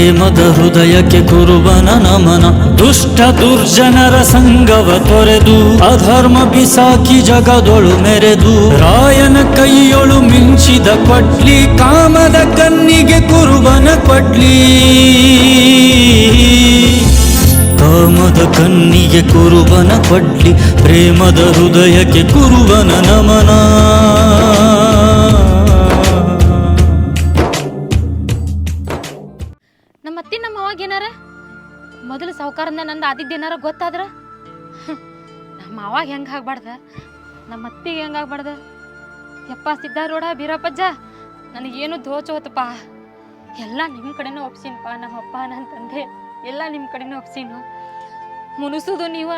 ಪ್ರೇಮದ ಹೃದಯಕ್ಕೆ ಕುರುಬನ ನಮನ. ದುಷ್ಟ ದುರ್ಜನರ ಸಂಗವ ತೊರೆದು, ಅಧರ್ಮ ಬಿಸಾಕಿ ಜಗದೊಳು ಮೆರೆದು, ರಾಯನ ಕೈಯೊಳು ಮಿಂಚಿದ ಕೊಡ್ಲಿ ಕಾಮದ ಕನ್ನಿಗೆ ಕುರುಬನ ಕೊಡ್ಲಿ ಕಾಮದ ಕನ್ನಿಗೆ ಕುರುಬನ ಕೊಡ್ಲಿ ಪ್ರೇಮದ ಹೃದಯಕ್ಕೆ ಕುರುಬನ ನಮನ. ಸಾವುಕಾರನ ನಂದು ಆದಿದ್ದು ಏನಾರ ಗೊತ್ತಾದ್ರ? ನಮ್ಮ ಅವಾಗ ಹೆಂಗೆ ಆಗ್ಬಾರ್ದ? ನಮ್ಮ ಅತ್ತಿಗೆ ಹೆಂಗೆ ಆಗ್ಬಾರ್ದ? ಯಪ್ಪ ಸಿದ್ಧಾರೂಢ ಬೀರಪ್ಪಜ್ಜ ನನಗೇನು ದೋಚೋತಪ್ಪ ಎಲ್ಲ ನಿಮ್ಮ ಕಡೆನೂ ಒಪ್ಸಿನಪ್ಪ ನಮ್ಮಪ್ಪ ನನ್ನ ತಂದೆ ಎಲ್ಲ ನಿಮ್ಮ ಕಡೆನೂ ಒಪ್ಸಿನು. ಮುನಿಸೋದು ನೀವ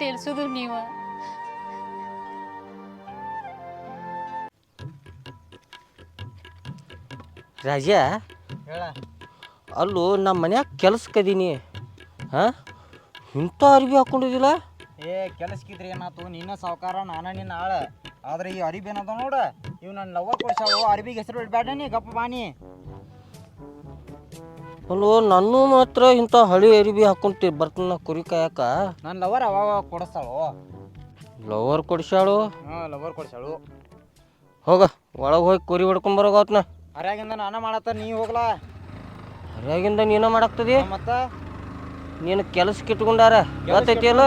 ತಿಳಿಸೋದು ನೀವ. ರಾಜ ಹೇಳ. ಅಲ್ಲೂ ನಮ್ಮ ಮನ್ಯಾಗ ಕೆಲ್ಸಕ್ಕದೀನಿ ಹಾಂ? ಇಂಥ ಅರ್ಬಿ ಹಾಕೊಂಡಿದ್ದಿಲ್ಲ? ಏ ಕೆಲಸಕ್ಕಿದ್ರೆ ಏನಾತು? ನಿನ್ನ ಸಾವುಕಾರ ನಾನ ನಿನ್ನ ಆಳ. ಆದ್ರೆ ಈ ಅರಿಬಿ ಏನದ ನೋಡ? ಇವ್ ನನ್ನ ಲವರ್ ಕೊಡ್ಸಾವು. ಅರಿಬಿಗೆ ಹೆಸರು ಇಡ್ಬೇಡ ನೀ ಗಪ್ಪ ಬಾನಿ ಅಲ್ಲೋ ನನ್ನ ಮಾತ್ರ ಇಂಥ ಹಳಿ ಅರಿಬಿ ಹಾಕೊಂತಿ ಬರ್ತನ ಕುರಿ ಕಾಯಕ. ನನ್ನ ಲವರ್ ಅವಾಗ ಕೊಡಿಸ್ತಾಳು. ಲವರ್ ಕೊಡ್ಸ್ಯಾಳು? ಹಾ ಲವರ್ ಕೊಡ್ಸಾಳು ಹೋಗ ಒಳಗೆ ಹೋಗಿ ಕುರಿ ಹೊಡ್ಕೊಂಬರೋಗತ್ನ ಹರ್ಯಾಗಿಂದ ನಾನ ಮಾಡತ್ತ ನೀ ಹೋಗ್ಲಾ. ಹರಿಯಾಗಿಂದ ನೀನ ಮಾಡಾಕ್ತದಿ? ಮತ್ತ? ನೀನು ಕೆಲಸಕ್ಕೆ ಇಟ್ಕೊಂಡಾರ ಗೊತ್ತೈತಿ ಅಲ್ಲ?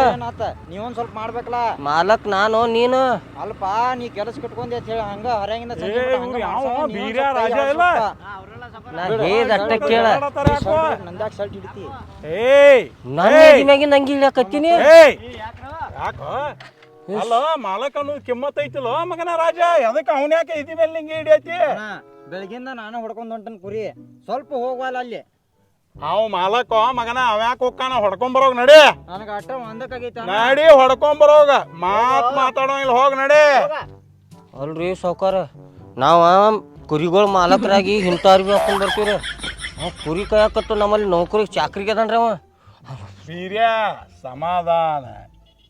ನೀವೊಂದ್ ಸ್ವಲ್ಪ ಮಾಡ್ಬೇಕಲ್ಲ? ಮಾಲಕ್ ನಾನು ನೀನು? ಅಲ್ಪ ನೀ ಕೆಲಸ ಕಿಟ್ಕೊಂಡಿ ಅಂತ ಹೇಳಿ ಹಂಗ ಹೊರಗಿಂದ ಸಂಜೆ ಹಂಗ ನೀವೊಂದ್ ಬೀರ್ಯ ಸ್ವಲ್ಪ ರಾಜ ಇಲ್ಲ? ನಾ ಹೇಳ್ದ ದಟ್ಟ ಕೇಳ. ನಂದ್ಯಾಕ್ ಶರ್ಟ್ ಹಿಡಿತಿ. ಏಯ್! ನನ್ನ ಮ್ಯಾಗಿಂದ ಹಂಗೆ ಇಳ್ಯಾಕತ್ತೀನಿ? ಏಯ್! ಯಾಕೋ? ಅಲ್ಲ ಮಾಲಕ್ ಅನ್ನೋದು ಕಿಮ್ಮತ್ ಐತಿಲ್ಲ ಮಗನ ರಾಜ? ಅದಕ್ಕೆ ಅವನ ಯಾಕೆ ಇದಿ ಮೇಲೆ ನಿಂಗೆ ಹಿಡಿಯತಿ ಬೆಳಗಿಂದ ನಾನು ಹೊಡ್ಕೊಂಡ್ ಹೊಂಟನ್ ಕುರಿ. ಸ್ವಲ್ಪ ಹೋಗ್ವಲ್ಲ ಅಲ್ಲಿ. ಅವ್ ಮಾಲಕ ಮಗನ ಅವ ಯಾಕೆ ಹೋಗ್ಕಾನ ಹೊಡ್ಕೊಂಬರೋಗ್ ನಡಿ. ನನಗೆ ಅಟ್ಟ ಒಂದಕ್ಕಾಗೈತ ನಡಿ ಹೊಡ್ಕೊಂಬರೋಗ ಮಾತ್ ಮಾತಾಡೋ ಇಲ್ಲಿ ಹೋಗ್ ನಡಿ. ಅಲ್ರಿ ಸೌಕಾರ ನಾವು ಕುರಿಗಳ ಮಾಲಕರಾಗಿ ಇಂಥ ಅರ್ಬಿ ಹಾಕೊಂಡ್ ಬರ್ತೀವ್ರಿ. ಅವ್ ಕುರಿ ಕಾಯಕತ್ತು ನಮ್ಮಲ್ಲಿ ನೌಕರಿ ಚಾಕ್ರಿಗೆ ಅದನ್ರಿ ಅವ. ಸೀರ್ಯ ಸಮಾಧಾನ.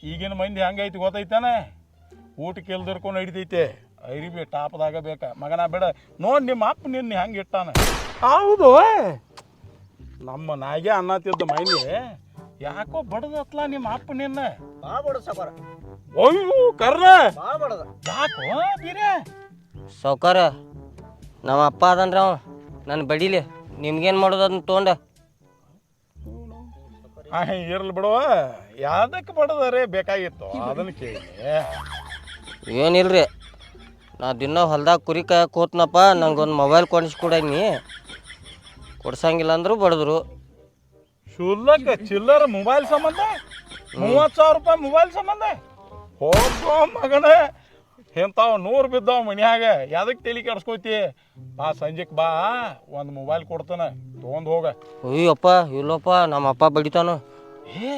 ಈಗಿನ ಮಂದಿ ಹಂಗೈತಿ ಗೊತ್ತೈತಾನೆ? ಊಟ ಇಲ್ದಿರ್ಕೊಂಡು ಹಿಡಿತೈತೆ ಐರಿಬಿ ಟಾಪ್ದಾಗ ಬೇಕ. ಮಗನ ಬೇಡ ನೋಡಿ ನಿಮ್ಮ ಅಪ್ಪ ನಿನ್ನ ಹೆಂಗೆ ಇಟ್ಟಾನ? ಹೌದು. ನಮ್ಮ ನಾಗೆ ಅನ್ನತಿದ್ದ ಮೈಲಿ ಯಾಕೋ ಬಡದತ್ಲ ನಿಮ್ಮ ಅಪ್ಪ ನಿನ್ನ? ಬಾ ಬಡ ಸಬರ ಅಯ್ಯೋ ಕರ್ರ. ಬಾ ಬಡದ. ಯಾಕೋ ಬಿರೆ? ಸಾವ್ಕಾರ ನಮ್ಮ ಅಪ್ಪ ಅದನ್ರಿ ಅವ ನನ್ನ ಬಡಿಲಿ ನಿಮ್ಗೇನು ಮಾಡೋದು ಅದನ್ನ ತೊಗೊಂಡ? ಇರ್ಲಿ ಬಿಡುವ ಯಾವ್ದಕ್ಕೆ ಬಡದರೆ ಬೇಕಾಗಿತ್ತು? ಅದನ್ನ ಕೇಳಿ. ಏನಿಲ್ರಿ ನಾ ದಿನ ಹೊಲ್ದಾಗ ಕುರಿ ಕಾಯಕ್ಕೆ ಹೋತ್ನಪ್ಪ ನಂಗೆ ಒಂದು ಮೊಬೈಲ್ ಕೊಡಿಸ್ಕೊಡೀನಿ ಕೊಡ್ಸಂಗಿಲ್ಲ ಅಂದ್ರು ಬಡದ್ರು. ಶುಲ್ಲಕ ಚಿಲ್ಲರ ಮೊಬೈಲ್ ಸಂಬಂಧ? ಮೂವತ್ತು ಸಾವಿರ ರೂಪಾಯಿ ಮೊಬೈಲ್ ಸಂಬಂಧ? ಹೋಗೋ ಮಗನ. ಇಂಥವ್ ನೂರು ಬಿದ್ದಾವ ಮನ್ಯಾಗ. ಯಾವ್ದಕ್ಕೆ ತಲೆ ಕೆಡ್ಸ್ಕೊತಿ? ಬಾ ಸಂಜೆಕ್ ಬಾ. ಒಂದು ಮೊಬೈಲ್ ಕೊಡ್ತಾನ. ತೊಗೊಂಡು ಹೋಗ. ಅಯ್ಯಪ್ಪ ಇಲ್ಲಪ್ಪ ನಮ್ಮ ಅಪ್ಪ ಬಡಿತಾನು. ಏ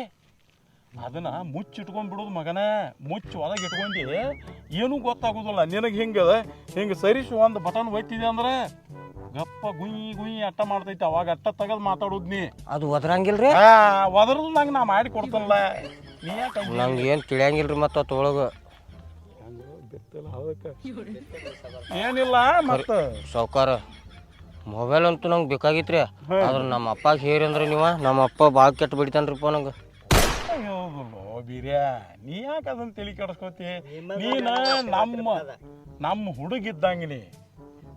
ಅದನ್ನ ಮುಚ್ಚಿಟ್ಕೊಂಡ್ಬಿಡೋದು ಮಗನೇ ಮುಚ್ಚಿ. ಒಳಗೆ ಇಟ್ಕೊಂಡಿ ಏನೂ ಗೊತ್ತಾಗೋದಿಲ್ಲ. ನಿನಗೆ ಹಿಂಗೆ ಹಿಂಗೆ ಸರಿಸಿ ಒಂದು ಬಟನ್ ಒಯ್ತಿದೆ ಅಂದ್ರೆ ಗಪ್ಪ ಗುಯಿ ಗುಯಿ ಅಟ್ಟ ಮಾಡ್ತೈತೆ. ಅವಾಗ ಅಟ್ಟ ತೆಗೆದು ಮಾತಾಡೋದು ನೀ. ಅದು ಒದ್ರಂಗಿಲ್ರಿ? ಒದರದು ಒದರ್ದು ನಂಗೆ ನಾ ಮಾಡಿ ಕೊಡ್ತಲ್ಲ ನೀ ಯಾಕೆ? ನಂಗೆ ಏನು ತಿಳಿಯಂಗಿಲ್ರಿ ಮತ್ತು ಅದಕ್ಕೆ ಏನಿಲ್ಲ ಮತ್ತೆ ಸೌಕಾರ ಮೊಬೈಲ್ ಅಂತೂ ನಂಗೆ ಬೇಕಾಗಿತ್ರಿ. ಆದ್ರೆ ನಮ್ಮ ಅಪ್ಪಗೆ ಹೇರಿ ಅಂದ್ರೆ ನೀವು ನಮ್ಮ ಅಪ್ಪ ಭಾಳ ಕೆಟ್ಟ ಬಿಡ್ತಾನ್ರಿಪ್ಪ ನಂಗೆ. ಹೌದಲ್ಲೋ ಬೀರ್ಯ ನೀ ಯಾಕೆ ಅದನ್ನ ತಲೆ ಕೆಡಿಸ್ಕೋತಿ? ನೀನ ನಮ್ಮ ನಮ್ಮ ಹುಡುಗಿದ್ದಂಗೆ ನೀ.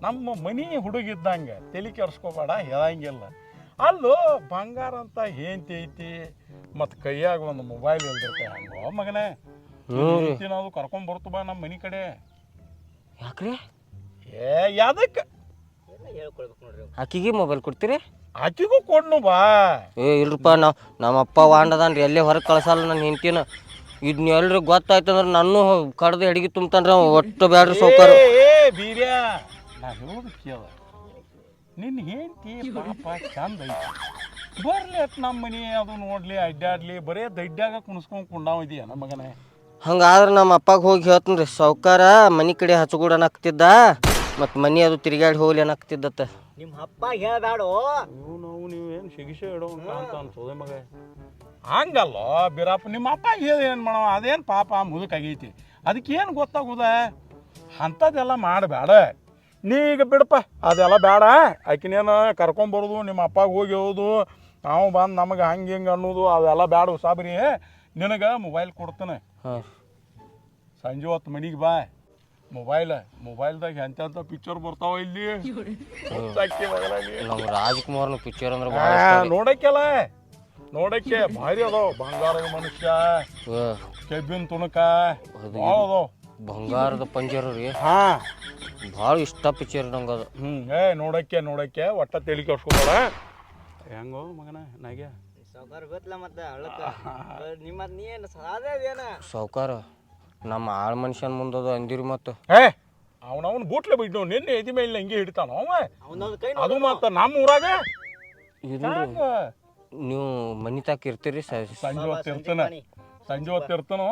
ನಮ್ಮ ಮನಿ ಹುಡುಗಿದ್ದಂಗೆ ತಲೆ ಕೆಡಿಸ್ಕೋಬೇಡ ಹೇಳಂಗಿಲ್ಲ. ಅಲ್ಲೋ ಬಂಗಾರ ಅಂತ ಏಂತಿ ಐತಿ ಮತ್ತು ಕೈಯಾಗ ಒಂದು ಮೊಬೈಲ್ ಇಲ್ದಿರ್ತೆ. ಹಂಗೋ ಮಗನೇ. ನಾವು ಕರ್ಕೊಂಡ್ ಬರ್ತು ಬಾ ನಮ್ಮ ಮನಿ ಕಡೆ. ಯಾಕ್ರಿ? ಏ ಯಾದಕ್ಕೆ ಆಕಿಗೆ ಮೊಬೈಲ್ ಕೊಡ್ತೀರಿ? ಆಕಿಗೂ ಕೊಡ್ನು ಬಾ. ಏ ಇಲ್ರಪ್ಪ ನಾವು ನಮ್ಮ ಅಪ್ಪ ವಾಂಡದಾನ್ರಿ ಎಲ್ಲೇ ಹೊರಗೆ ಕಳ್ಸಲ್ಲ ನನ್ನ ಹೆಂಡ್ತಿನ. ಇದ್ನ ಎಲ್ರಿ ಗೊತ್ತಾಯ್ತಂದ್ರೆ ನನ್ನ ಕಡ್ದು ಅಡಿಗೆ ತುಂಬ್ತಾನ್ರಿ ಅವ ಒಟ್ಟು ಬ್ಯಾಡ್ರಿ ಸಾವ್ಕಾರ ಏ, ಏ ಬೀರ್ಯ. ನಾ ಹೇಳೋದು ಕೇಳ. ನಿನ್ನ ಹೆಂಡತಿ ಪಾಪ ಚಂದ ಐತಿ. ಬರ್ಲಿ ಅತ್ ನಮ್ಮ ಮನೆ ಅದು ನೋಡ್ಲಿ ಅಡ್ಡಾಡ್ಲಿ ಬರೇ ದಡ್ಡಾಗ ಕುಣಿಸ್ಕೊಂಡ್ ಕುಂಡಾವ ಇದೀಯ ನಮ್ಮ ಮಗನೇ. ಹಂಗಾದ್ರೆ ನಮ್ಮ ಅಪ್ಪಗೆ ಹೋಗಿ ಹೇಳ್ತೀನಿ ರೀ ಸಾವ್ಕಾರ ಮನೆ ಕಡೆ ಹಚ್ಚಗೂಡ ಅನ್ನಕ್ತಿದ್ದ ಮತ್ತು ಮನೆ ಅದು ತಿರುಗಾಡಿ ಹೋಗ್ಲಿ ಅನ್ನಕ್ತಿದ್ದತ್ತ. ನಿಮ್ಮ ಅಪ್ಪ ಹೇಳ್ಬೇಡೋ ಇವು ನಾವು ನೀವೇನು ಸಿಗಿಸೆ ಇಡೋ ಅಂತ ಅನ್ಸೋದೆ ಮಗ. ಹಂಗಲ್ಲ ಬಿರಪ್ಪ ನಿಮ್ಮ ಅಪ್ಪ ಹೇಳಿ ಏನು ಮಾಡವ? ಅದೇನು ಪಾಪ ಮುದುಕಾಗೈತಿ ಅದಕ್ಕೆ ಏನು ಗೊತ್ತಾಗುದ? ಅಂಥದ್ದೆಲ್ಲ ಮಾಡಬೇಡ ನೀ ಈಗ ಬಿಡಪ್ಪ ಅದೆಲ್ಲ ಬೇಡ ಆಕಿನೇನು ಕರ್ಕೊಂಬರೋದು ನಿಮ್ಮ ಅಪ್ಪಾಗ ಹೋಗಿ ಹೋದು ನಾವು ಬಂದು ನಮಗೆ ಹಂಗೆ ಹಿಂಗೆ ಅನ್ನೋದು ಅದೆಲ್ಲ ಬೇಡ ಸಾಬ್ರಿ ನಿನಗೆ ಮೊಬೈಲ್ ಕೊಡ್ತಾನೆ. ಹಾಂ. ಸಂಜೆ ಹೊತ್ತು ಮನೆಗೆ ಬಾ. ಮೊಬೈಲ್ ಮೊಬೈಲ್ದಾಗ ಎಂತ ಪಿಕ್ಚರ್ ಬರ್ತಾವ ಇಲ್ಲಿ. ನಮ್ಮ ರಾಜ್ಕುಮಾರ್ನ ಪಿಕ್ಚರ್ ಅಂದ್ರೆ ಭಾಳ ಇಷ್ಟ. ರೀ. ನೋಡಕ್ಕೆಲ್ಲ ನೋಡಕ್ಕೆ ಭಾರಿ ಅದಾವ. ಬಂಗಾರದ ಮನುಷ್ಯ ಕೆಬ್ಬಿನ ತುಣಕ ಅದು ಭಾಳ ಅದಾವ. ಬಂಗಾರದ ಪಂಜರ ರೀ. ಹಾ. ಭಾಳ ಇಷ್ಟ ಪಿಕ್ಚರ್ ನಂಗೆ ಅದು. ಹ್ಮ್ ಏ ನೋಡಕ್ಕೆ ನೋಡಕ್ಕೆ ಒಟ್ಟ ತಲೆ ಕೆಡ್ಸ್ಕೊಬೇಡ ಹೆಂಗೋ ಮಗನ ನಾಗ್ಯ? ಸಾವುಕಾರ ಗೊತ್ತಲ್ಲ ಮತ್ತೆ ಹಳ್ಳಕ್ಕ. ನಿಮ್ಮ ನೀ ಏನ? ಸಾವ್ಕಾರ? ನಮ್ಮ ಆಳ್ ಮನುಷ್ಯನ ಮುಂದದು ಅಂದಿರಿ ಮತ್ತು ಏ ಅವನವನ್ ಬೂಟ್ಲೆ ಬಿಟ್ಟು ನಿನ್ನೆ ಎದಿ ಮೇಲೆ ಹಿಂಗೆ ಹಿಡಿತಾನ ಅವ? ಅದು ಮತ್ತ ನಮ್ಮ ಊರಾಗ? ನೀವು ಮನಿ ತಾಕ ಇರ್ತೀರಿ ಸ ಸಂಜೆ ಹೊತ್ತು ಇರ್ತಾನ. ಸಂಜೆ ಹೊತ್ತು ಇರ್ತಾನೋ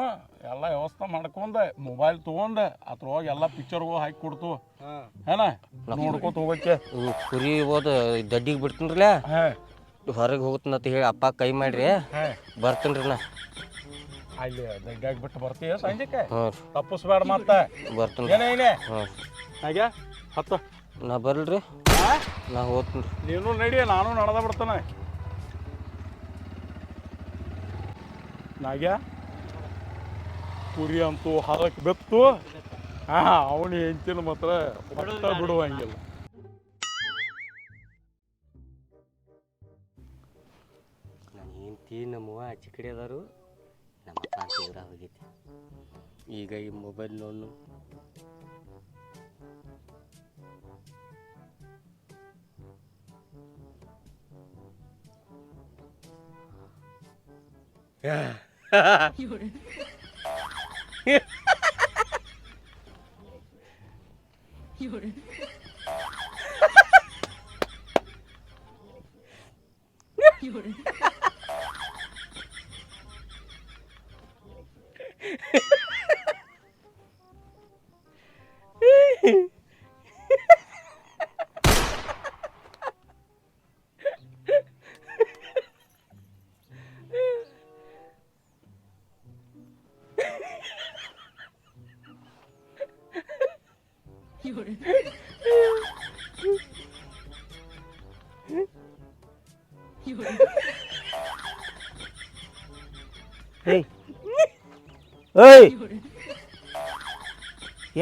ಎಲ್ಲ ವ್ಯವಸ್ಥೆ ಮಾಡ್ಕೊಂಡ ಮೊಬೈಲ್ ತಗೊಂಡ ಅದ್ರೊಳಗೆ ಎಲ್ಲ ಪಿಕ್ಚರ್ಗಳು ಹಾಕಿ ಕೊಡ್ತು. ಹಾಂ. ಏನ? ನೋಡ್ಕೊತ ಹೋಗಕ್ಕೆ ಇವು ಕುರಿ ಹೋದ ದಡ್ಡಿಗೆ ಬಿಡ್ತೀನಿ ಹೇ. ಹೊರಗೆ ಅಂತ ಹೇಳಿ ಅಪ್ಪ ಕೈ ಮಾಡ್ರಿ. ಬರ್ತೀನಿ ರೀ ನಾ. ಅಲ್ಲಿ ದಡ್ಡಾಗಿ ಬಿಟ್ಟು ಬರ್ತೀಯ ಸಂಜೆಕ್ಕೆ ರೀ. ತಪ್ಪಿಸ್ಬೇಡ ಮತ್ತೆ. ಬರ್ತೀನಿ. ಏನೇ ಏನೇ? ಹಾಗೆ? ಹತ್ತು. ನಾ ಬರ್ಲ್ರಿ. ನಾ ಹೋಗ್ತೀನಿ ನೀನು ನಡಿ ನಾನು ನಡೆದ ಬಿಡ್ತಾನೆ. ನಾಗ್ಯ? ಕುರಿ ಅಂತೂ ಹರಕ್ ಬೆತ್ತು. ಹಾ ಅವನು ಹೆಂಚಿನ ಮಾತ್ರ ಒಟ್ಟ ಬಿಡುವಂಗಿಲ್ಲ. ನನ್ನ ಹೆಂಡತಿ ನಮ್ಮವ್ವ ಆಚೆ ಕಡೆ ಅದಾರು. ನಮ್ಮ ಅಪ್ಪ ಅಂತ ಊರ ಹೋಗೈತಿ ಈಗ ಈ ಮೊಬೈಲ್ ನೋಡು ಏಯ್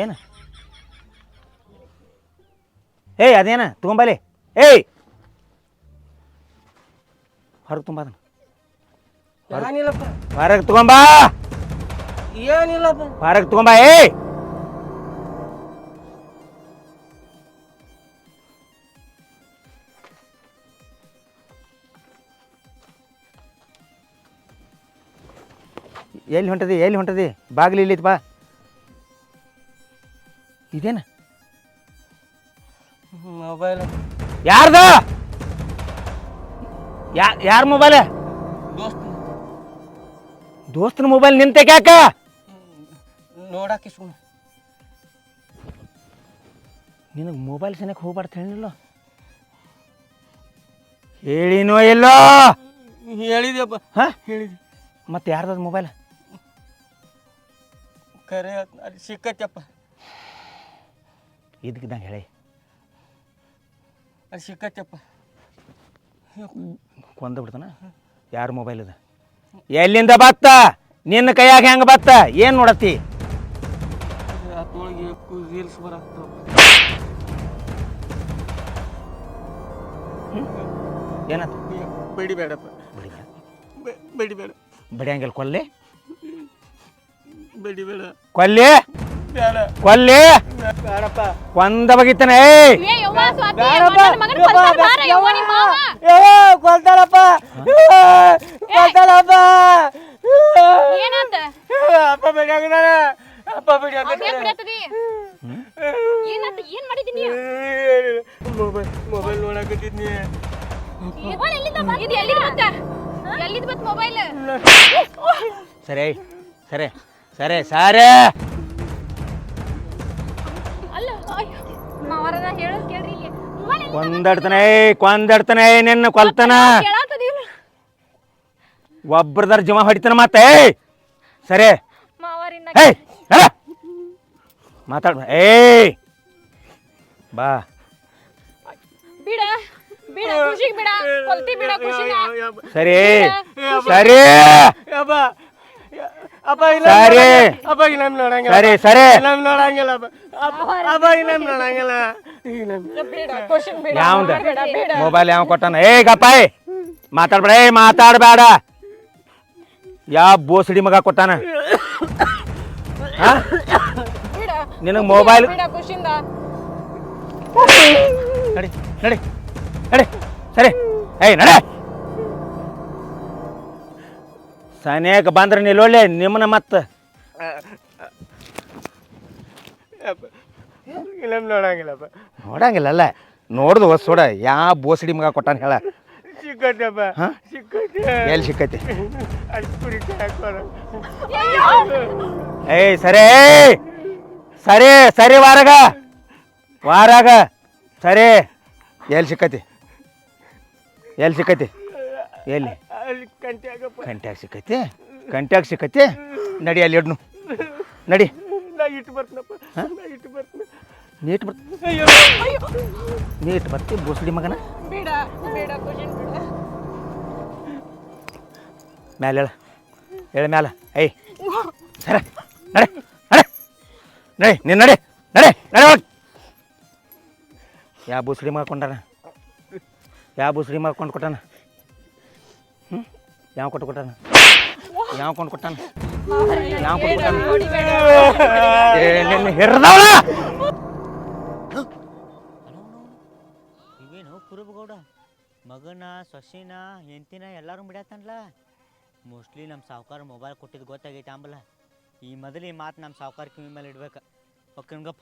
ಏನು ಏಯ್ ಅದೇನ? ತಗೊಂಬಲಿ ಏಯ್! ಹೊರಗೆ ತುಂಬ ಏನಿಲ್ಲಪ್ಪ. ಹೊರಗೆ ತಗೊಂಬಾ! ಏನಿಲ್ಲಪ್ಪ. ಹೊರಗೆ ತಗೊಂಬಾ ಏಯ್! ಎಲ್ಲಿ ಹೊಂಟದಿ ಎಲ್ಲಿ ಹೊಂಟದಿ? ಬಾಗಿಲು ಇಲ್ಲಿತ್ತು ಬಾ. ಇದೇನ? ಮೊಬೈಲ್ ಯಾರ್ದು? ಯಾ ಯಾರ ಮೊಬೈಲ್ ದೋಸ್ತ್. ದೋಸ್ತನ ಮೊಬೈಲ್ ನಿಂತೆ ಯಾಕ? ನೋಡಕ್ಕೆ ಸುಮ್ಮನೆ ನಿನಗೆ ಮೊಬೈಲ್ ಸನಕ್ಕೆ ಹೋಗ್ಬಾರ್ದು ಹೇಳಿಲ್ಲ ಹೇಳಿನೋ ಇಲ್ಲ? ಹೇಳಿದ್ಯಪ್ಪ. ಹಾ? ಹೇಳಿದ್ವಿ ಮತ್ತೆ ಯಾರ್ದದ ಮೊಬೈಲ್ ಕರೆ ಸಿಕ್ಕತ್ತಪ್ಪ ಇದಕ್ಕಿದ್ದಂಗೆ ಹೇಳಿ. ಅದು ಸಿಕ್ಕತ್ತಪ್ಪ ಕೊಂದ್ಬಿಡ್ತಾನ ಬಿಡ್ತಾನ? ಯಾರ ಮೊಬೈಲ್ ಅದ ಎಲ್ಲಿಂದ ಬತ್ತ? ನಿನ್ನ ಕೈಯಾಗ ಹೆಂಗೆ ಬತ್ತ? ಏನು ನೋಡತ್ತಿ? ಅದ್ರೊಳಗೆ ರೀಲ್ಸ್ ಬಿಡಿ ಬೇಡಪ್ಪ ಬಿಡಿ ಬೇಡಿ ಬೇಡ ಬಡಿಯಂಗಿಲ್ಲ ಕೊಲ್ಲೆ. ಬಿಡಿ ಬೇಡ ಕೊಲ್ಲಿ. ಬೇಡ ಒಂದ ಬಗಿತಾನೆ ಕೊಲ್ತಾಳಪ್ಪ ಕೊಲ್ತಾಳಪ್ಪ. ಅಪ್ಪ ಅಪ್ಪ ಮೊಬೈಲ್ ಮೊಬೈಲ್ ನೋಡಕತ್ತಿದ್ನಿ ಮೊಬೈಲ್ ಎಲ್ಲಿಂದ ಬಂತ ಇದು ಎಲ್ಲಿಂದ ಬಂತ ಎಲ್ಲಿಂದ ಬಂತ ಮೊಬೈಲ್? ಸರಿ ಸರಿ ಸರಿ ಸರಿ. ಜಮಾ ಕೇಳ್ರಿ ಇಲ್ಲಿ. ಮೊಬೈಲ್ ಕೊಂದಡ್ತಾನೆ ಏಯ್ ಕೊಂದಡ್ತಾನೆ ಏಯ್ ನಿನ್ನ ಕೊಲ್ತನ. ಒಬ್ರದಾರ ಜಮ ಹೊಡಿತಾನ ಮತ್ತೆ ಸರಿ. ಏಯ್! ಹೇಳ ಮಾತಾಡ ಏಯ್! ಬಾ. ಬಿಡ ಬಿಡ ಖುಷಿಗ್ ಬಿಡ. ಕೊಲ್ತಿ ಬಿಡ ಖುಷಿನ. ಸರಿ. ಸರಿ. ಅಪ್ಪ ಸರಿ. ಅಪ್ಪ ನೋಡಂಗಿಲ್ಲ. ನೋಡಂಗಿಲ್ಲ. ಅಪ್ಪ ನೋಡಂಗಿಲ್ಲ. ಯಾವ್ದು? ಮೊಬೈಲ್ ಯಾವ ಕೊಟ್ಟಾನ? ಏ ಗಪ್ಪಾಯ್! ಮಾತಾಡ್ಬೇಡ ಏ ಮಾತಾಡ್ಬೇಡ. ಯಾವ ಬೋಸಡಿ ಮಗ ಕೊಟ್ಟಾನ? ನಿನಗೆ ಮೊಬೈಲ್ ನಡಿ ನಡಿ ನಡಿ. ಸರಿ. ಏಯ್ ನಡೆ. ಸನೇಕ ಬಂದ್ರೆ ನಿಲ್ಲೊಳ್ಳೆ ನಿಮ್ಮನ ಮತ್ತೆ. ನೋಡಂಗಿಲ್ಲ ನೋಡಂಗಿಲ್ಲಪ್ಪ. ನೋಡಂಗಿಲ್ಲಲ್ಲ ನೋಡ್ದು ಹೊಸೋಡ ಯಾವ ಬೋಸಡಿ ಮಗ ಕೊಟ್ಟಾನ ಹೇಳ. ಸಿಕ್ಕತ್ತಪ್ಪ? ಸಿಕ್ಕತ್ತೆ. ಎಲ್ಲಿ ಸಿಕ್ಕತ್ತೆ? ಏಯ್ ಸರಿ ಸರಿ ಸರಿ ವಾರಾಗ. ವಾರಾಗ ಸರಿ. ಎಲ್ಲಿ ಸಿಕ್ಕತಿ ಎಲ್ಲಿ ಸಿಕ್ಕತಿ ಎಲ್ಲಿ? ಅಲ್ಲಿ ಕಂಟ್ಯಾಗಪ್ಪ ಕಂಟ್ಯಾಗ ಸಿಕ್ಕೈತಿ? ಕಂಟ್ಯಾಗ ಸಿಕ್ಕೈತಿ? ನಡಿ ಅಲ್ಲಿ ಇಡ್ನು. ನಡಿ. ನಾ ಇಟ್ಟು ಬರ್ತೀನಪ್ಪ. ನಾ ಇಟ್ಟು ಬರ್ತೀನಿ. ನೀಟ್ ಬರ್ತ ನೀಟ್ ಬರ್ತಿ ಬೋಸಡಿ ಮಗನ? ಬಿಡ ಬಿಡ ಖುಷಿನ್ ಬಿಡ. ಮ್ಯಾಲೆ ಹೇಳ. ಹೇಳ ಮ್ಯಾಲ. ಏಯ್. ಸರ ನಡೆ ನಡೆ. ನಡಿ ನೀನು ನಡೆ ನಡೆ ನಡೆ ಒಳಗ್. ಯಾವ ಬುಸ್ರಿ ಮಾಡ್ಕೊಂಡಾನ ಯಾವ ಬುಸ್ರಿ ಮಾಡ್ಕೊಂಡು ಕೊಟ್ಟಾನ? ಹ್ಞೂ ಯಾವ ಕೊಟ್ಟು ಕೊಟ್ಟಾನ? ಯಾವ ಕೊಂಡು ಕೊಟ್ಟಾನ? ಯಾವ ಕೊಟ್ಟು ಕೊಟ್ಟಾನ? ಏ ನಿನ್ನ ಹಿರ್ದವಳ! ಇವೇನು ಕುರುಬಗೌಡ? ಮಗನ ಸೊಸಿನ ಹೆಂಡತಿನ ಎಲ್ಲರೂ ಬಿಡತ್ತನ್ಲ ಮೋಸ್ಟ್ಲಿ ನಮ್ಮ ಸಾವುಕಾರ ಮೊಬೈಲ್ ಕೊಟ್ಟಿದ್ದು ಗೊತ್ತಾಗೈತೆ ಆಂಬಲ ಈ ಮೊದಲು ಈ ಮಾತು ನಮ್ಮ ಸಾವುಕಾರ ಕಿವಿ ಮೇಲೆ ಇಡ್ಬೇಕು. ಒಕ್ಕನ್ಗಪ್ಪ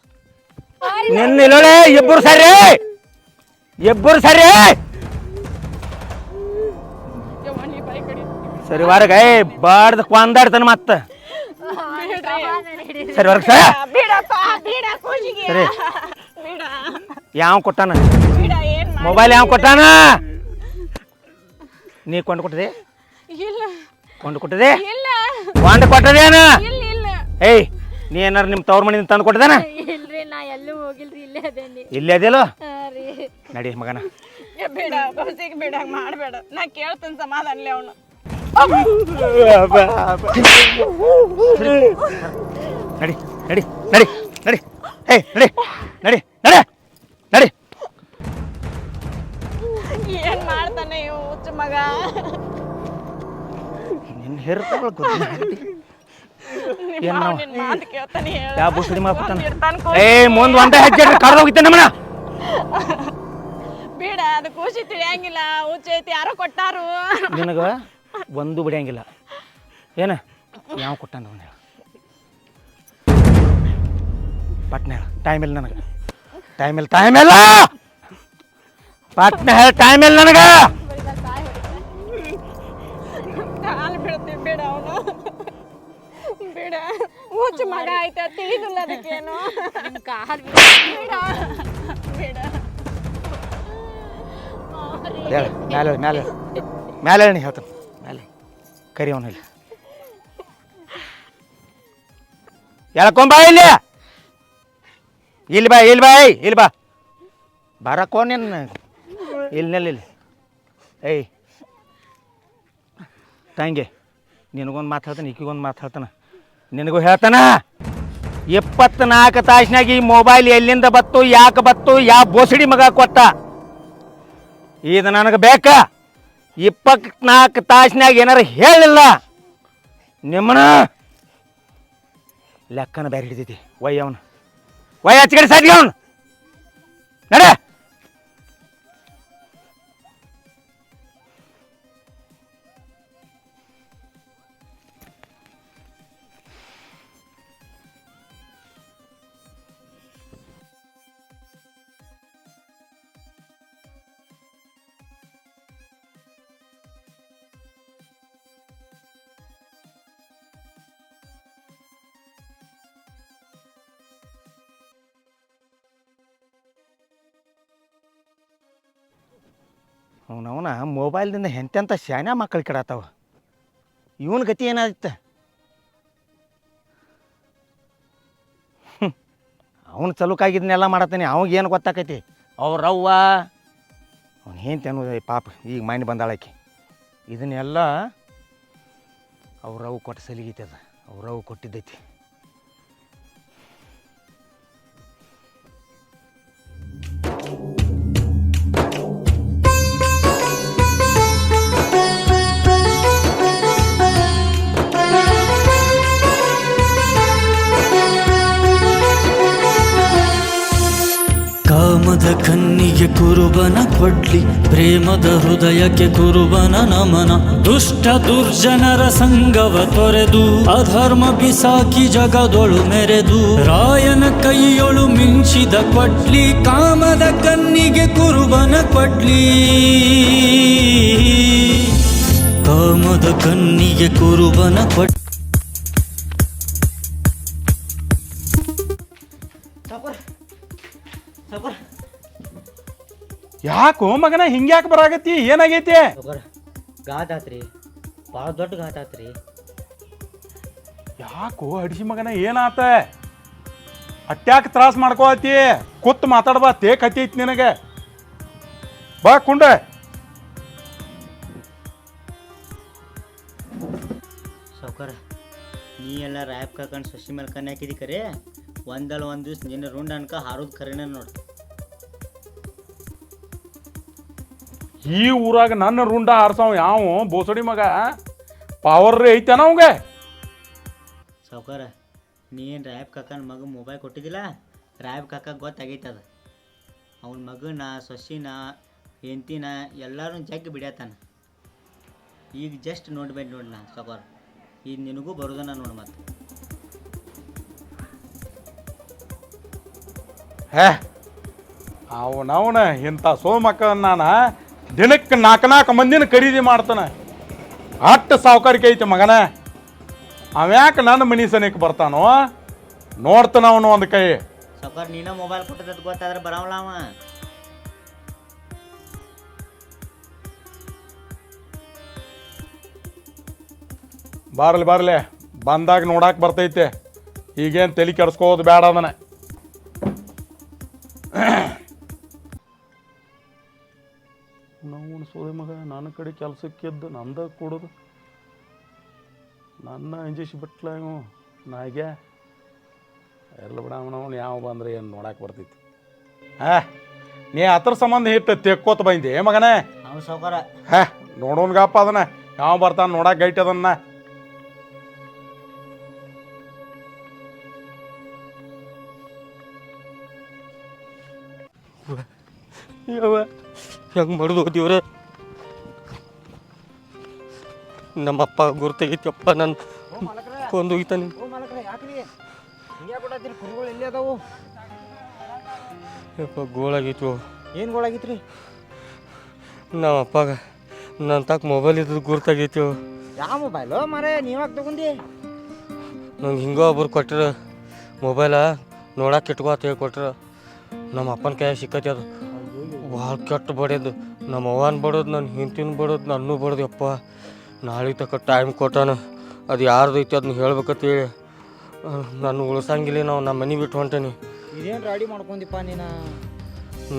ನಿನ್ನ ಇಲ್ಲೋಳೆ ಇಬ್ಬರು ಸರಿ! ಇಬ್ಬರು ಸರಿ! ಸರಿ ಹೊರಗ ಏ ಬಾಡ್ದ ಕೊಂದಾಡ್ತಾನ ಮತ್ತ. ಸರಿ ಹೊರಗ ಸರ ಸರಿ. ಯಾವ ಕೊಟ್ಟಾನ? ಮೊಬೈಲ್ ಯಾವ ಕೊಟ್ಟಾನ? ನೀ ಕೊಂಡು ಕೊಟ್ಟದೆ? ಕೊಂಡು ಕೊಟ್ಟದೆ? ಇಲ್ಲ. ಕೊಂಡು ಕೊಟ್ಟದೇನ? ಏಯ್ ನೀ ಏನಾರ ನಿಮ್ಮ ತವ್ರ ಮನೆಯಿಂದ ತಂದು ಕೊಟ್ಟದೇನ? ಇಲ್ಲೇ ಅದೇ ಇಲ್ಲೇ ಅದಿಲ್ಲೋ? ಹಾ ನಡಿ ಮಗನ. ಬೇಡ ಬಿಡ ಮಾಡಬೇಡ. ನಾ ಕೇಳ್ತೇನೆ ಸಮಾಧಾನ ಅವನು. ನಡಿ ನಡಿ ನಡಿ ನಡಿ. ಹೇ ನಡಿ ನಡಿ ನಡಿ ನಡಿ. ಏನ್ ಮಾಡ್ತಾನೆ ಇವ್ ಹುಚ್ಚ ಮಗ? ನಿನ್ನ ಹೆರ್ತಗಳು ಗೊತ್ತಿಲ್ಲ ಏನ್ ಮಾವ ನಾವು ನಿನ್ ಮಾತು ಕೇಳ್ತಾನೆ ಹೇಳ. ಯಾವ ಬುಸ್ಡಿ ಮಾಡ್ಕೊತಾನ ಇರ್ತಾನ ಏ ಮುಂದ್ ಒಂದೇ ಹೆಜ್ಜೆ ಕರ್ದು ಹೋಗಿದ್ದೆ ನಮ್ಮನ ಬೇಡ ಅದು ಖುಷಿ ತಿಳಿಯಂಗಿಲ್ಲ. ಹುಚ್ಚ ಐತಿ ಯಾರೋ ಕೊಟ್ಟಾರು. ನಿನಗ? ಒಂದು ಬಿಡಿಯಂಗಿಲ್ಲ. ಏನ? ಯಾವ ಕೊಟ್ಟಾನ ಅವನು ಹೇಳ. ಪಟ್ನ ಹೇಳ. ಟೈಮ್ ಇಲ್ಲ ನನಗೆ. ಟೈಮ್ ಇಲ್ಲ. ಟೈಮ್ ಇಲ್ಲ! ಪಟ್ನ ಹೇಳ. ಟೈಮ್ ಇಲ್ಲ ನನಗೆ! ಬಿಡ ಅವನು ಬಿಡ ಹುಚ್ಚ ಮಗ ಆಯ್ತ? ತಿಳಿದಿಲ್ಲ ಅದಕ್ಕೇನು. ಕಾಲ್ ಬಿಡ. ಬಿಡ. ಹೇಳ್ತಾನೆ. ಕರಿ ಅವನು ಇಲ್ಲಿ ಎಳ್ಕೊಂಬ ಇಲ್ಲಿ. ಇಲ್ಲಿ ಬಾ ಇಲ್ಲಿ ಬಾ ಇಲ್ಲಿ ಬಾ. ಬರಕೋ ನಿನ್ನ. ಇಲ್ಲಿ ಏಯ್. ತಂಗಿ, ನಿನಗೊಂದು ಮಾತು ಹೇಳ್ತಾನೆ, ಈಕಿಗೊಂದು ಮಾತು ಹೇಳ್ತಾನೆ. ನಿನಗೂ ಹೇಳ್ತಾನ. ಇಪ್ಪತ್ನಾಲ್ಕು ತಾಸಿನಾಗ ಈ ಮೊಬೈಲ್ ಎಲ್ಲಿಂದ ಬತ್ತು, ಯಾಕೆ ಬತ್ತು ಯಾವ ಬೋಸಡಿ ಮಗ ಕೊಟ್ಟ? ಇದು ನನಗೆ ಬೇಕ. ಇಪ್ಪತ್ನಾಲ್ಕು ತಾಸಿನಾಗ ಏನಾರ ಹೇಳಿಲ್ಲ? ನಿಮ್ಮನ ಲೆಕ್ಕನ ಬೇರೆ ಹಿಡಿದೈತಿ. ವೈ ಅವನು. ವೈ ಹಚ್ಕಡೆ ಸಾಧ್ಯ ಅವನು? ನಡೆ. ಅವನವನ ಮೊಬೈಲ್ದಿಂದ ಎಂತೆಂಥ ಶಾನ್ಯ ಮಕ್ಕಳು ಕೆಡತ್ತಾವ ಇವನ ಗತಿ ಏನಾದಿತ್ತ? ಅವನು ಚಲುಕಾಗಿದ್ದನ್ನೆಲ್ಲ ಮಾಡತ್ತೀನಿ ಅವಾಗ ಏನು ಗೊತ್ತಾಕೈತಿ? ಅವ್ರವ್ವ ಅವ್ನು ಹೆಂಡ್ತಿ ಅನ್ನೋದು ಪಾಪ ಈಗ ಮೈಂಡ್ ಬಂದಾಳಕ್ಕೆ ಇದನ್ನೆಲ್ಲ ಅವ್ರವು ಕೊಟ್ಟು ಸಲಿಗೈತಿ ಅದು. ಅವ್ರವು ಕೊಟ್ಟಿದ್ದೈತಿ. ಕುರುಬನ ಕೊಡ್ಲಿ, ಪ್ರೇಮದ ಹೃದಯಕ್ಕೆ ಕುರುಬನ ನಮನ. ದುಷ್ಟ ದುರ್ಜನರ ಸಂಗವ ತೊರೆದು, ಅಧರ್ಮ ಬಿಸಾಕಿ ಜಗದೊಳು ಮೆರೆದು, ರಾಯನ ಕೈಯೊಳು ಮಿಂಚಿದ ಕೊಡ್ಲಿ, ಕಾಮದ ಕನ್ನಿಗೆ ಕುರುಬನ ಕೊಡ್ಲಿ. ಕಾಮದ ಕನ್ನಿಗೆ ಕುರುಬನ ಕೊಡ್ಲಿ. ಯಾಕೋ ಮಗನ ಹಿಂಗ್ಯಾಕೆ ಬರಾಗತ್ತಿ ಏನಾಗೈತಿ? ಗಾದಾತ್ರಿ ಘಾತ್ ಆತ್ರಿ. ಭಾಳ ದೊಡ್ಡ ಘಾತ್ ಆತ್ರಿ. ಯಾಕೋ ಅಡಿಸಿ ಮಗನ ಏನಾತ? ಅಟ್ಯಾಕ್ ತ್ರಾಸ ಮಾಡ್ಕೋತಿ ಕೂತ್ ಮಾತಾಡ್ಬಾ ಕತಿ ಐತಿ ನಿನಗೆ. ಬಾ ಕುಂಡ. ಸಾವ್ಕಾರ ನೀ ಎಲ್ಲ ರ್ಯಾಪ್ ಕರ್ಕೊಂಡು ಸಸಿ ಮೇಲೆ ಕಣ್ಣು ಹಾಕಿದಿ ಕರೆ? ಒಂದಲ್ಲ ಒಂದು ದಿವಸ ನಿನ್ನ ರುಂಡ ಅನ್ಕ ಹಾರೋದು ಖರೇನ ನೋಡಿ. ಈ ಊರಾಗ ನನ್ನ ರುಂಡ ಆರ್ಸವ್ ಯಾವ? ಬೋಸಡಿ ಮಗ? ಪವರ್ ಐತನ ಅವಂಗೆ. ಸಾವ್ಕಾರ ನೀ ಏನು ರ್ಯಾಪ್ ಕಾಕನ ಮಗ ಮೊಬೈಲ್ ಕೊಟ್ಟಿದ್ದಿಲ್ಲ? ರ್ಯಾಬ್ ಕಾಕ ಗೊತ್ತಾಗೈತದ. ಅವನ ಮಗನ ಸೊಸಿನ ಹೆಂಡ್ತಿನ ಎಲ್ಲರೂ ಜಗ್ಗಿ ಬಿಡ್ಯಾತಾನ. ಈಗ ಜಸ್ಟ್ ನೋಡ್ಬೇಕು ನೋಡಿ ನಾ ಸಾವ್ಕಾರ. ಈಗ ನಿನಗೂ ಬರೋದನ್ನ ನೋಡಿ ಮತ್ತೆ ಹೇ ಅವನವನ ಇಂಥ ಸೋಮಕ್ಕ ನಾನು ದಿನಕ್ಕೆ ನಾಲ್ಕು ನಾಲ್ಕು ಮಂದಿನ ಖರೀದಿ ಮಾಡ್ತಾನೆ. ಅಟ್ಟ ಸಾವುಕಾರಿಕೆ ಐತೆ ಮಗನ. ಅವ್ಯಾಕೆ ನನ್ನ ಮನಿ ಸನಿಕ್ ಬರ್ತಾನೋ? ನೋಡ್ತಾನ ಅವನು ಒಂದು ಕೈ. ಸಾವ್ಕಾರ ನೀನ ಮೊಬೈಲ್ ಕೊಟ್ಟದ ಗೊತ್ತಾದ್ರೆ ಬರವಲ್ಲ ಅವ. ಬಾರ್ಲಿ ಬಾರ್ಲಿ. ಬಂದಾಗ ನೋಡಾಕ್ ಬರ್ತೈತೆ. ಈಗೇನು ತಲೆ ಕೆಡ್ಸ್ಕೋದು ಬೇಡ ಅದನ್ನ. ಸೋದೆ ಮಗ ನನ್ನ ಕಡೆ ಕೆಲಸಕ್ಕಿದ್ದು ನಂದ ಕೊಡೋದು. ನನ್ನ ಅಂಜಿಸಿ ಬಿಟ್ಲ ಇವು ನಾಗ್ಯ ಎಲ್ಲ ಬಿಡ ಅವನವನು ಯಾವ ಬಂದ್ರೆ ಏನು ನೋಡಕ್ಕೆ ಬರ್ತೈತಿ. ಹಾ ನೀ ಅದ್ರ ಸಂಬಂಧ ಹಿಟ್ಟು ತೆಕ್ಕೋತ ಬಂದಿ ಏ ಮಗನೇ? ಅವ್ನು ಸೌಕರ ಹಾ ನೋಡೋನ್ಗಪ್ಪ ಅದನ್ನ ಯಾವ ಬರ್ತಾನೆ ನೋಡಕ್ಕೆ ಗೈಟ್ ಅದನ್ನ. ಯಾವ ಹೆಂಗೆ ಮಾಡುದು ದೇವ್ರ ನಮ್ಮಪ್ಪ ಗುರ್ತೈತಿಯಪ್ಪ ನನ್ನ ಕೊಂದು ಹೋಗ್ತಾನೆ ಯಪ್ಪ ಗೋಳಾಗಿತ್ತು ಏನು ಗೋಳಾಗಿತ್ರಿ? ನಮ್ಮ ಅಪ್ಪಗ ನನ್ನ ತಾಕ ಮೊಬೈಲ್ ಇದ್ದದ್ದು ಗುರ್ತಾಗೈತಿ ಯಾವ ಮೊಬೈಲು ಮಾರೇ ನೀವಾಗ ತಗೊಂಡಿ? ನಂಗೆ ಹಿಂಗೋ ಒಬ್ರು ಕೊಟ್ರ ಮೊಬೈಲ ನೋಡಕ್ಕೆ ಇಟ್ಕೋ ಅಂತ ಹೇಳಿ ಕೊಟ್ರ ನಮ್ಮ ಅಪ್ಪನ ಕೈ ಸಿಕ್ಕತಿ ಅದು. ಭಾಳ ಕೆಟ್ಟ ಬಡಿಯೋದು. ನಮ್ಮ ಅವ್ವನ ಬಡೋದು ನನ್ನ ಹಿಂತಿನ ಬಡೋದು ನನ್ನೂ ಬಡೋದು ಯಪ್ಪ. ನಾಳೆ ತಕ್ಕ ಟೈಮ್ ಕೊಟ್ಟಾನ. ಅದು ಯಾರ್ದು ಐತಿ ಅದನ್ನ ಹೇಳ್ಬೇಕಂತೇಳಿ ನಾನು ಉಳ್ಸಂಗಿಲ್ಲ ನಾವು ನಮ್ಮ ಮನೆ ಬಿಟ್ಟು ಹೊಂಟೇನಿ. ಇದೇನು ರೆಡಿ ಮಾಡ್ಕೊಂಡಿಪ್ಪ ನೀನು?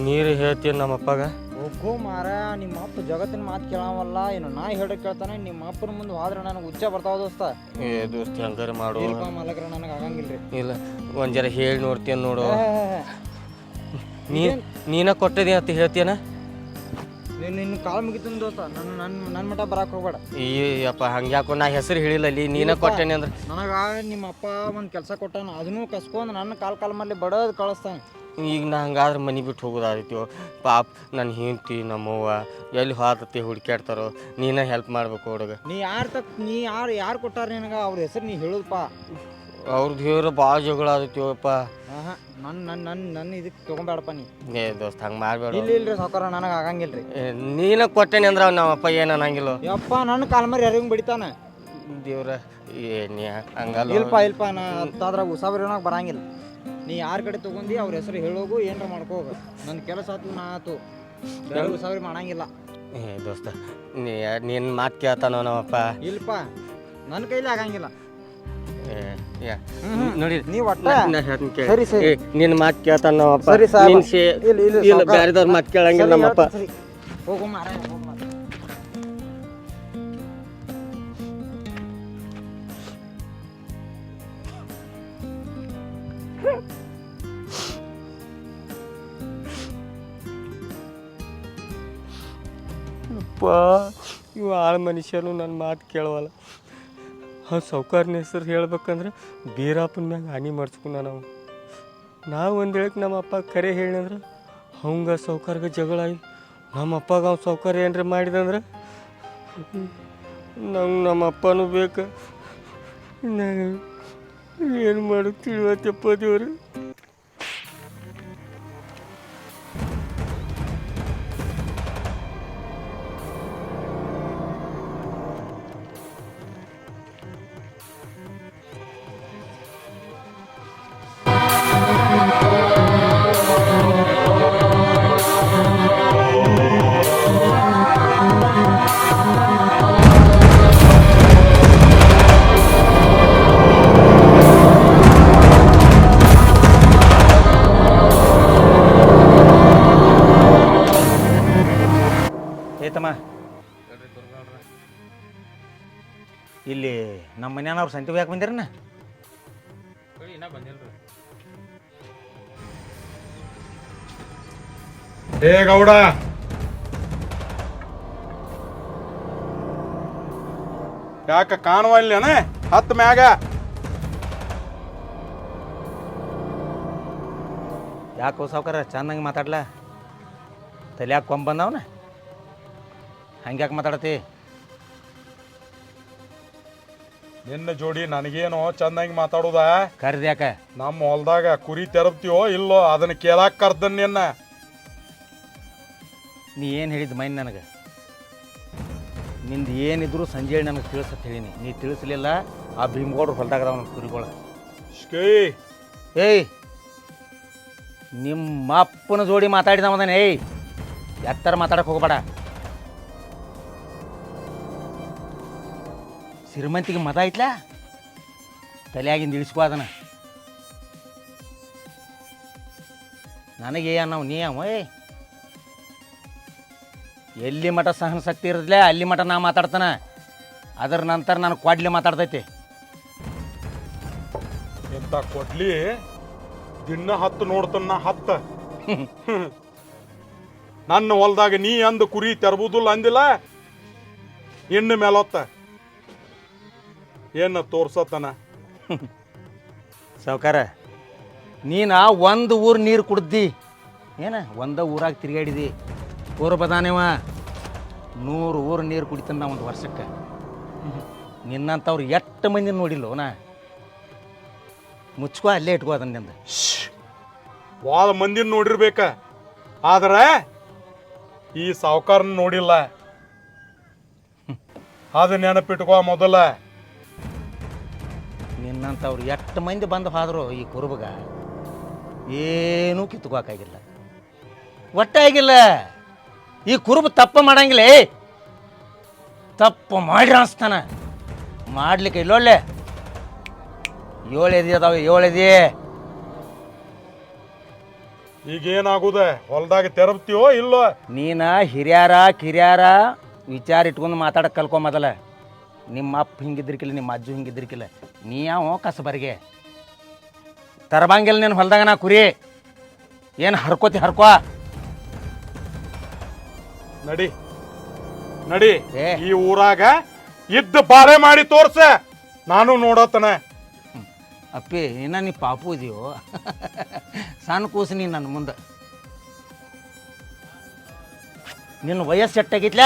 ನೀರು ಹೇಳ್ತೀನಿ ನಮ್ಮ ಅಪ್ಪಗ. ಹೋಗು ಮಾರ ನಿಮ್ಮ ಅಪ್ಪ ಜಗತ್ತಿನ ಮಾತು ಕೇಳವಲ್ಲ. ಏನು ನಾ ಹೇಳಕ್ ಕೇಳ್ತಾನೆ ನಿಮ್ಮ ಅಪ್ಪನ ಮುಂದೆ ಹೋದ್ರೆ ನನಗೆ ಉಚ್ಚ ಬರ್ತಾವ ದೋಸ್ತ. ಏ ದೋಸ್ತ ಹೆಂಗಾರ ಮಾಡು. ಇಲ್ಪ ನನಗೆ ರೀ ಇಲ್ಲ ಒಂದು ಜರ ಹೇಳಿ ನೋಡ್ತೀನಿ ನೋಡು. ನೀನ ಕೊಟ್ಟದಿ ಅಂತ ಹೇಳ್ತೀಯನ? ನಿನ್ನ ಕಾಲು ದೋಸ್ತ. ನನ್ನ ನನ್ನ ನನ್ನ ಮಠ ಬರಕ್ಕೆ ಹೋಗ್ಬೇಡ. ಈ ಅಪ್ಪ ಹಂಗೆ ಯಾಕೋ ನಾ ಹೆಸರು ಹೇಳಿಲ್ಲ ಅಲ್ಲಿ ನೀನ ಕೊಟ್ಟೇನಿ ಅಂದ್ರೆ? ನನಗ ನಿಮ್ಮ ಅಪ್ಪ ಒಂದು ಕೆಲಸ ಕೊಟ್ಟಾನ ಅದನ್ನೂ ಕಸ್ಕೊಂಡು ನನ್ನ ಕಾಲ್ ಕಾಲ್ ಮೇಲೆ ಬಡೋದು ಕಳಿಸ್ತಾನೆ. ಈಗ ನಾ ಹಂಗಾದ್ರೆ ಮನೆ ಬಿಟ್ಟು ಹೋಗೋದಾಗಿತ್ತು ಪಾಪ ನನ್ನ ಹೆಂಡ್ತಿ ನಮ್ಮವ್ವ ಎಲ್ಲಿ ಹೋತತಿ ಹುಡುಕ್ಯಾಡ್ತಾರೋ? ನೀನೇ ಹೆಲ್ಪ್ ಮಾಡ್ಬೇಕು ಹುಡುಗ. ನೀ ಯಾರು ತಕ್ ನೀ ಯಾರು ಯಾರು ಕೊಟ್ಟಾರ ನಿನಗ? ಅವ್ರ ಹೆಸರು ನೀ ಹೇಳುದಪ್ಪ ಅವ್ರದ್ದು ದೇವ್ರ ಭಾಳ ಜಗಳ ಆದೈತಿವಪ್ಪ ಆಹಾ ನನ್ ನನ್ನ ನನ್ನ ನನ್ನ ಇದಕ್ಕೆ ತೊಗೊಂಬೇಡಪ್ಪ ನೀ. ಏ ದೋಸ್ತ ಹಂಗೆ ಮಾಡಬೇಡ. ಇಲ್ಲ ಇಲ್ರಿ ಸಾವುಕಾರ ನನಗೆ ಆಗಂಗಿಲ್ರಿ. ನೀನ ಕೊಟ್ಟೇನಿ ಅಂದ್ರೆ ನಮ್ಮಪ್ಪ ಏನು ಅನ್ನಂಗಿಲ್ಲ. ಯಪ್ಪ ನನ್ನ ಕಾಲ್ ಮರಿ ಯಾರಿಗೂ ಬಡಿತಾನ. ದೇವ್ರ ಏನಿ ಹಂಗಲ್ಲ. ಇಲ್ಪ ಇಲ್ಪ ನಾ ಅದ್ರಾಗ ಉಸಾಬರಿ ಅನ್ನೋಕೆ ಬರಂಗಿಲ್ಲ. ನೀ ಯಾರ ಕಡೆ ತಗೊಂಡಿ ಅವ್ರ ಹೆಸರು ಹೇಳೋಗು ಏನ್ರ ಮಾಡ್ಕೋಗ ನನ್ನ ಕೆಲಸ ಆತು ನಾ ಆತು. ಬೇರೆ ಉಸಾಬರಿ ಮಾಡಂಗಿಲ್ಲ. ಏ ದೋಸ್ತ ನೀ ನಿನ್ನ ಮಾತು ಕೇಳ್ತಾನೋ ನಮ್ಮಪ್ಪ. ಇಲ್ಪ ನನ್ನ ಕೈಲಿ ಆಗಂಗಿಲ್ಲ. ನೋಡಿ. ನೀವು ಒಟ್ಟ? ಸರಿ ಸರಿ. ನಿನ್ನ ಮಾತು ಕೇಳ್ತಾನ ನಮ್ಮಪ್ಪ ಸರಿ ಇಲ್ಲ, ಇಲ್ಲ, ಇಲ್ಲ ಬ್ಯಾರೆದವ್ರ ಮಾತು ಕೇಳಂಗಿಲ್ಲ ನಮ್ಮಪ್ಪ. ಹೋಗು. ಅಪ್ಪ ಇವು ಆಳ ಮನುಷ್ಯನು ನನ್ನ ಮಾತು ಕೇಳವಲ್ಲ. ಆ ಸೌಕಾರನ ಹೆಸರು ಹೇಳ್ಬೇಕಂದ್ರೆ ಬೀರಪ್ಪನ ಮ್ಯಾಗ ಹಾನಿ ಮಾಡಿಸ್ಕೊಂಡ ನಾವು. ನಾವು ಒಂದು ಹೇಳಕ್ಕೆ ನಮ್ಮ ಅಪ್ಪ ಕರೆ ಹೇಳಿದ್ರೆ ಅವಂಗ ಸೌಕಾರ್ಗ ಜಗಳ ಆಗಿ ನಮ್ಮ ಅಪ್ಪಗ ಅವ್ನು ಸೌಕಾರ್ಯ ಏನ್ರ ಮಾಡಿದಂದ್ರೆ ನಂಗೆ ನಮ್ಮ ಅಪ್ಪನೂ ಬೇಕು. ಏನು ಮಾಡೋದು ತಿಳಿವತ್ತಪ್ಪ ದೇವ್ರು. ನಮ್ಮ ಮನ್ಯಾನವ್ರು ಸಂತಿ ಯಾಕೆ ಬಂದಿರನ? ಏ ಗೌಡ! ಯಾಕ ಕಾಣುವಲ್ಲೇನ ಹತ್ತು ಮ್ಯಾಗ. ಯಾಕೋ ಸಾವ್ಕಾರ ಚೆನ್ನಾಗಿ ಮಾತಾಡ್ಲ? ತಲೆ ಕೊಂಬ ಬಂದವನ ಹಂಗ್ಯಾಕೆ ಮಾತಾಡತಿ? ನಿನ್ನ ಜೋಡಿ ನನಗೇನೋ ಚಂದಾಗಿ ಮಾತಾಡೋದ? ಕರ್ದ್ಯಾಕ? ಯಾಕೆ ನಮ್ಮ ಹೊಲ್ದಾಗ ಕುರಿ ತೆರಪ್ತೀವೋ ಇಲ್ಲೋ ಅದನ್ನ ಕೇಳಾಕ ಕರ್ದನ್ ನಿನ್ನ. ನೀ ಏನು ಹೇಳಿದ ಮೈನ್ ನನಗೆ? ನಿಂದು ಏನಿದ್ರು ಸಂಜೆ ನನಗೆ ತಿಳಿಸತ್ ಹೇಳೀನಿ. ನೀ ತಿಳಿಸ್ಲಿಲ್ಲ ಆ ಭೀಮಗೌಡ್ರು ಹೊಲ್ದಾಗ ಅದಾವ ಕುರಿಗಳ. ಏಯ್! ನಿಮ್ಮ ಅಪ್ಪನ ಜೋಡಿ ಮಾತಾಡಿದವದಾನೆ ಏಯ್! ಎತ್ತರ ಮಾತಾಡಕ್ಕೆ ಹೋಗಬೇಡ. ಸಿರಿಮಂತಿಗೆ ಮತ ಐತ್ಲ? ತಲೆಯಾಗಿಂದ ಇಳಿಸ್ಕೋ ಅದನ್ನ. ನನಗೆ ಅನ್ನವ್ ನೀ ಅವ ಎಲ್ಲಿ ಮಠ ಸಹನ ಶಕ್ತಿ ಇರದ್ಲೆ ಅಲ್ಲಿ ಮಠ ನಾ ಮಾತಾಡ್ತಾನ. ಅದ್ರ ನಂತರ ನಾನು ಕೊಡ್ಲಿ ಮಾತಾಡ್ತೈತಿ. ಎಂತ ಕೊಡ್ಲಿ? ದಿನ ಹತ್ತು ನೋಡ್ತನ್ನ ಹತ್ತ. ನನ್ನ ಹೊಲ್ದಾಗ ನೀ ಅಂದ ಕುರಿ ತೆರಬುದಿಲ್ಲ ಅಂದಿಲ್ಲ? ಇನ್ನು ಮೇಲೊತ್ತ. ಏನು ತೋರ್ಸತ್ತನ ಸಾವುಕಾರ ನೀನ ಒಂದು ಊರು ನೀರು ಕುಡ್ದಿ. ಏನ ಒಂದ ಊರಾಗ ತಿರುಗಾಡಿದಿ. ಊರು ಬದಾನೇವ? ನೂರು ಊರು ನೀರು ಕುಡಿತಾನ ಒಂದು ವರ್ಷಕ್ಕೆ. ನಿನ್ನಂಥವ್ರು ಎಷ್ಟು ಮಂದಿ ನೋಡಿಲ್ಲೋ ನಾ ಮುಚ್ಕೋ ಅಲ್ಲೇ ಇಟ್ಕೋ ಅದನ್ನಿಂದ ಭಾಳ ಮಂದಿನ ನೋಡಿರ್ಬೇಕ. ಆದ್ರೆ ಈ ಸಾವುಕಾರನ ನೋಡಿಲ್ಲ. ಅದು ನೆನಪಿಟ್ಕೋ ಮೊದಲ. ನಿನ್ನಂಥವ್ರು ಎಷ್ಟು ಮಂದಿ ಬಂದು ಹೋದ್ರು ಈ ಕುರುಬಗ? ಏನೂ ಕಿತ್ಕೋಕಾಗಿಲ್ಲ ಒಟ್ಟೆ ಆಗಿಲ್ಲ. ಈ ಕುರುಬ ತಪ್ಪ ಮಾಡಂಗಿಲ್ಲ. ತಪ್ಪು ಮಾಡ್ರಿ ಅನ್ಸ್ತಾನ. ಮಾಡ್ಲಿಕ್ಕೆ ಇಲ್ಲೊಳ್ಳೆ ಏಳು ಎದಿ ಅದಾವ ಈಗ ಏನಾಗುದ ಹೊಲ್ದಾಗ ತೆರಬ್ತೀವೋ ಇಲ್ಲೋ? ನೀನ ಹಿರಿಯಾರ ಕಿರಿಯಾರ ವಿಚಾರ ಇಟ್ಕೊಂಡು ಮಾತಾಡಕ್ಕೆ ಕಲ್ಕೊ ಮೊದಲ. ನಿಮ್ಮ ಅಪ್ಪ ಹಿಂಗಿದ್ರಿಕಿಲ್ಲ ನಿಮ್ಮ ಅಜ್ಜು ಹಿಂಗಿದ್ರಿಕಿಲ್ಲ ನೀ ಯಾವ ಕಸಬರಿಗೆ. ತರಬಂಗಿಲ್ಲ ನೀನು ಹೊಲ್ದಾಗ ನಾ ಕುರಿ. ಏನು ಹರ್ಕೋತಿ ಹರ್ಕೋ. ನಡಿ ನಡಿ ಏ. ಈ ಊರಾಗ ಇದ್ದ ಬಾರೆ ಮಾಡಿ ತೋರ್ಸ. ನಾನು ನೋಡತನ. ಅಪ್ಪಿ ಇನ್ನ ನೀ ಪಾಪು ಇದೆಯೋ? ಸಣ್ಣ ಕೂಸು ನೀ ನನ್ನ ಮುಂದೆ. ನಿನ್ನ ವಯಸ್ಸು ಎಟ್ಟಾಗೈತ್ಲ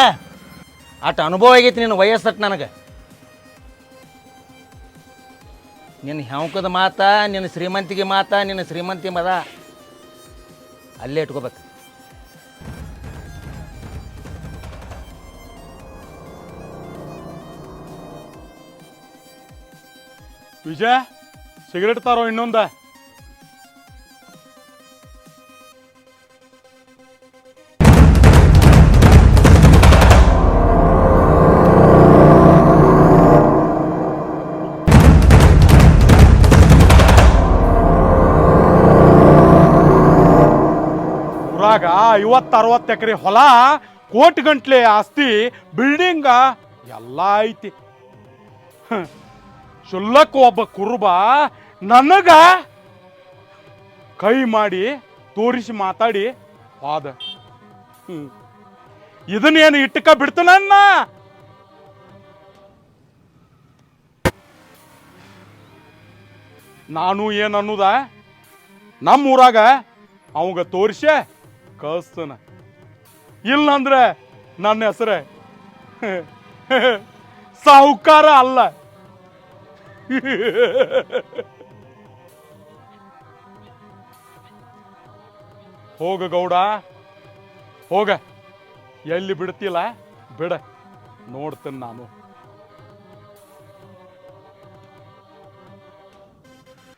ಅಟ್ ಅನುಭವ ಆಗೈತಿ ನಿನ್ನ ವಯಸ್ಸಟ್ಟು ನನಗೆ. ನಿನ್ನ ಹೆಂಕದ ಮಾತ, ನಿನ್ನ ಶ್ರೀಮಂತಿಗೆ ಮಾತ, ನಿನ್ನ ಶ್ರೀಮಂತಿ ಮದ. ಅಲ್ಲೇ ಇಟ್ಕೋಬೇಕು. ವಿಜಯ, ಸಿಗರೇಟ್ ತಾರೋ ಇನ್ನೊಂದ? ಐವತ್ತು ಅರವತ್ತು ಎಕರೆ ಹೊಲ, ಕೋಟಿ ಗಂಟ್ಲೆ ಆಸ್ತಿ, ಬಿಲ್ಡಿಂಗ, ಎಲ್ಲ ಐತಿ. ಹ್ಮ್. ಶುಲ್ಲಕ್ ಒಬ್ಬ ಕುರುಬ ನನಗ ಕೈ ಮಾಡಿ ತೋರಿಸಿ ಮಾತಾಡಿ ಹೋದ. ಇದನ್ನೇನು ಇಟ್ಟಕ ಬಿಡ್ತನನ್ನ ನಾನು ಏನನ್ನುದ ನಮ್ಮ ಊರಾಗ ಅವಾಗ ತೋರಿಸೆ. ಕಳಿಸ್ತಾನ. ಇಲ್ಲಂದ್ರೆ ನನ್ನ ಹೆಸರೇ ಸಾಹುಕಾರ ಅಲ್ಲ. ಹೋಗ ಗೌಡ. ಹೋಗ. ಎಲ್ಲಿ ಬಿಡ್ತಿಲ್ಲ ಬಿಡ. ನೋಡ್ತೇನೆ ನಾನು.